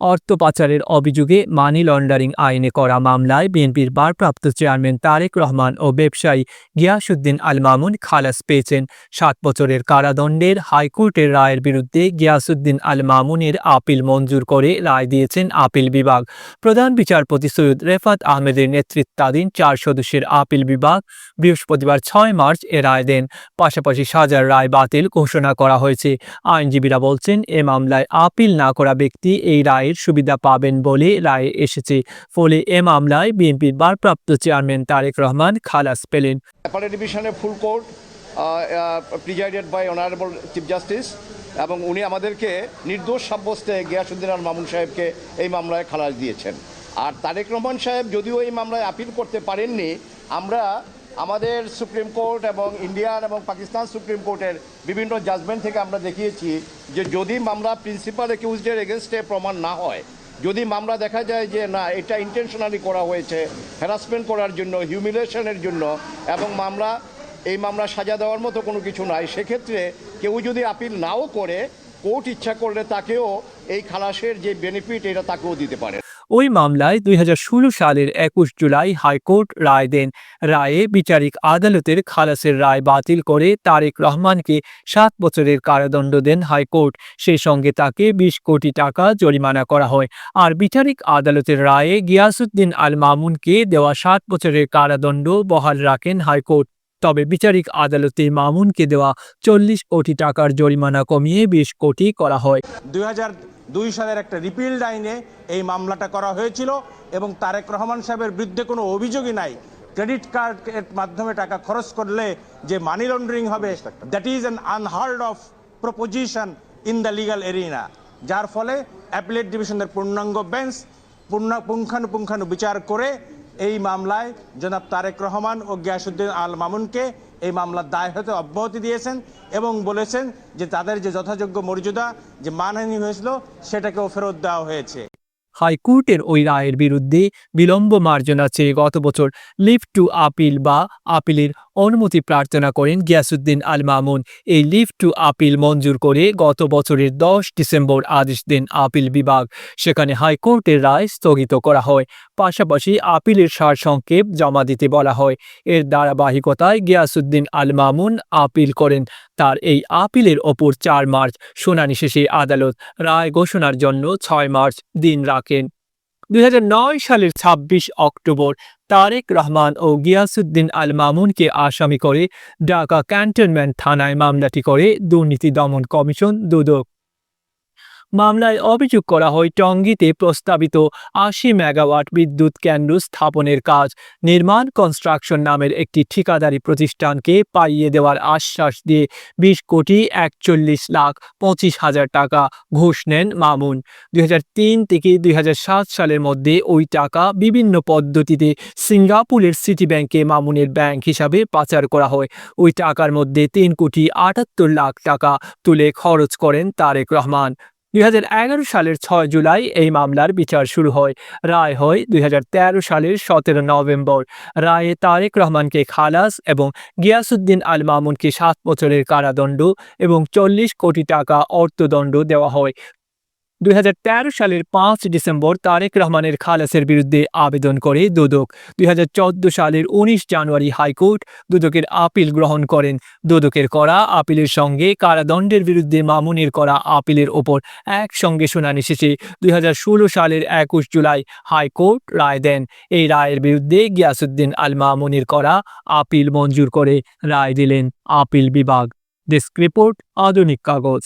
অর্থ পাচারের অভিযোগে মানি লন্ডারিং আইনে করা মামলায় বিএনপির ভারপ্রাপ্ত চেয়ারম্যান তারেক রহমান ও ব্যবসায়ী গিয়াসুদ্দিন আল মামুন খালাস পেয়েছেন। সাত বছরের কারাদণ্ডের হাইকোর্টের রায়ের বিরুদ্ধে গিয়াসুদ্দিন আল মামুনের আপিল মঞ্জুর করে রায় দিয়েছেন আপিল বিভাগ। প্রধান বিচারপতি সৈয়দ রেফাত আহমেদের নেতৃত্বাধীন চার সদস্যের আপিল বিভাগ বৃহস্পতিবার ছয় মার্চ এ রায় দেন। পাশাপাশি সাজার রায় বাতিল ঘোষণা করা হয়েছে। আইনজীবীরা বলছেন, এ মামলায় আপিল না করা ব্যক্তি এই রায়ের সুবিধা পাবেন বলে রায়ে এসেছে। ফলে এ মামলায় বিএনপির ভারপ্রাপ্ত চেয়ারম্যান তারেক রহমান খালাস পেলেন। ডিভিশনের full court presided by honourable chief justice এবং উনি আমাদেরকে নির্দোষ সাব্যস্তে গিয়াসুদ্দিন আল মামুন সাহেবকে এই মামলায় খালাস দিয়েছেন। আর তারেক রহমান সাহেব যদিও এই মামলায় আপিল করতে পারেননি, আমরা আমাদের সুপ্রিম কোর্ট এবং ইন্ডিয়ান এবং পাকিস্তান সুপ্রিম কোর্টের বিভিন্ন জাজমেন্ট থেকে আমরা দেখিয়েছি যে যদি মামলা প্রিন্সিপাল একিউজডের এগেনস্টে প্রমাণ না হয়, যদি মামলা দেখা যায় যে না, এটা ইন্টেনশনালি করা হয়েছে হ্যারাসমেন্ট করার জন্য হিউমিলেশনের জন্য এবং মামলা, এই মামলা সাজা দেওয়ার মতো কোনো কিছু নাই, সেক্ষেত্রে কেউ যদি আপিল নাও করে কোর্ট ইচ্ছা করলে তাকেও এই খালাসের যে বেনিফিট এটা তাকেও দিতে পারে। ওই মামলায় দু হাজার ষোলো সালের একুশ জুলাই হাইকোর্ট রায় দেন। রায়ে বিচারিক আদালতের খালাসের রায় বাতিল করে তারেক রহমানকে সাত বছরের কারাদণ্ড দেন হাইকোর্ট। সেই সঙ্গে তাকে বিশ কোটি টাকা জরিমানা করা হয়। আর বিচারিক আদালতের রায়ে গিয়াসুদ্দিন আল মামুনকে দেওয়া সাত বছরের কারাদণ্ড বহাল রাখেন হাইকোর্ট। তবে বিচারিক আদালতে মামুনকে দেওয়া চল্লিশ কোটি টাকার জরিমানা কমিয়ে বিশ কোটি করা হয়। দুই হাজার দুই সালের একটা রিপিল্ড আইনে এই মামলাটা করা হয়েছিল এবং তারেক রহমান সাহেবের বিরুদ্ধে কোনো অভিযোগই নাই। ক্রেডিট কার্ডের মাধ্যমে টাকা খরচ করলে যে মানি লন্ডারিং হবে that is an unheard of proposition in the legal arena যার ফলে অ্যাপিলেট ডিভিশনের পূর্ণাঙ্গ বেঞ্চ পূর্ণ পুঙ্খানুপুঙ্খানু বিচার করে এই মামলায় জনাব তারেক রহমান ও গিয়াসুদ্দিন আল মামুনকে এই মামলার দায় হতে অব্যাহতি দিয়েছেন এবং বলেছেন যে তাদের যে যথাযোগ্য মর্যাদা, যে মানহানি হয়েছিল, সেটাকেও ফেরত দেওয়া হয়েছে। হাইকোর্টের ওই রায়ের বিরুদ্ধে বিলম্ব মার্জনা চেয়ে গত বছর লিভ টু আপিল বা আপিলের অনুমতি প্রার্থনা করেন গিয়াসুদ্দিন আল মামুন। এই লিভ টু আপিল মঞ্জুর করে গত বছরের দশ ডিসেম্বর আদেশ দেন আপিল বিভাগ। সেখানে হাইকোর্টের রায় স্থগিত করা হয়। পাশাপাশি আপিলের সারসংক্ষেপ জমা দিতে বলা হয়। এর ধারাবাহিকতায় গিয়াসুদ্দিন আল মামুন আপিল করেন। তার এই আপিলের ওপর চার মার্চ, শুনানি শেষে আদালত রায় ঘোষণার জন্য ছয় মার্চ দিন রাখেন। দুই হাজার নয় সালের ২৬ অক্টোবর তারেক রহমান ও গিয়াসুদ্দিন আল মামুনকে আসামি করে ঢাকা ক্যান্টনমেন্ট থানায় মামলাটি করে দুর্নীতি দমন কমিশন দুদক। মামলায় অভিযোগ করা হয় টঙ্গীতে প্রস্তাবিত আশি মেগাওয়াট বিদ্যুৎ কেন্দ্র স্থাপনের কাজ। নির্মাণ কনস্ট্রাকশন নামের একটি ঠিকাদারি প্রতিষ্ঠানকে পাইয়ে দেওয়ার আশ্বাস দিয়ে বিশ কোটি একচল্লিশ লাখ পঁচিশ হাজার টাকা ঘুষ নেন মামুন। দুই হাজার তিন থেকে দুই হাজার সাত সালের মধ্যে ওই টাকা বিভিন্ন পদ্ধতিতে সিঙ্গাপুরের সিটি ব্যাংকে মামুনের ব্যাংক হিসাবে পাচার করা হয়। ওই টাকার মধ্যে তিন কোটি আটাত্তর লাখ টাকা তুলে খরচ করেন তারেক রহমান। দুই হাজার এগারো সালের ছয় জুলাই এই মামলার বিচার শুরু হয়। রায় হয় দুই হাজার তেরো সালের সতেরো নভেম্বর। রায়ে তারেক রহমানকে খালাস এবং গিয়াসুদ্দিন আল মামুনকে সাত বছরের কারাদণ্ড এবং চল্লিশ কোটি টাকা অর্থদণ্ড দেওয়া হয়। দুই হাজার তেরো সালের পাঁচ ডিসেম্বর তারেক রহমানের খালাসের বিরুদ্ধে আবেদন করে দুদক। দুই সালের উনিশ জানুয়ারি হাইকোর্ট দুদকের আপিল গ্রহণ করেন। দুদকের করা আপিলের সঙ্গে কারাদণ্ডের বিরুদ্ধে মামুনের করা আপিলের ওপর একসঙ্গে শুনানি শেষে দুই হাজার ষোলো সালের একুশ জুলাই হাইকোর্ট রায় দেন। এই রায়ের বিরুদ্ধে গিয়াসুদ্দিন আল মামুনের করা আপিল মঞ্জুর করে রায় দিলেন আপিল বিভাগ। ডেস্ক রিপোর্ট, আধুনিক কাগজ।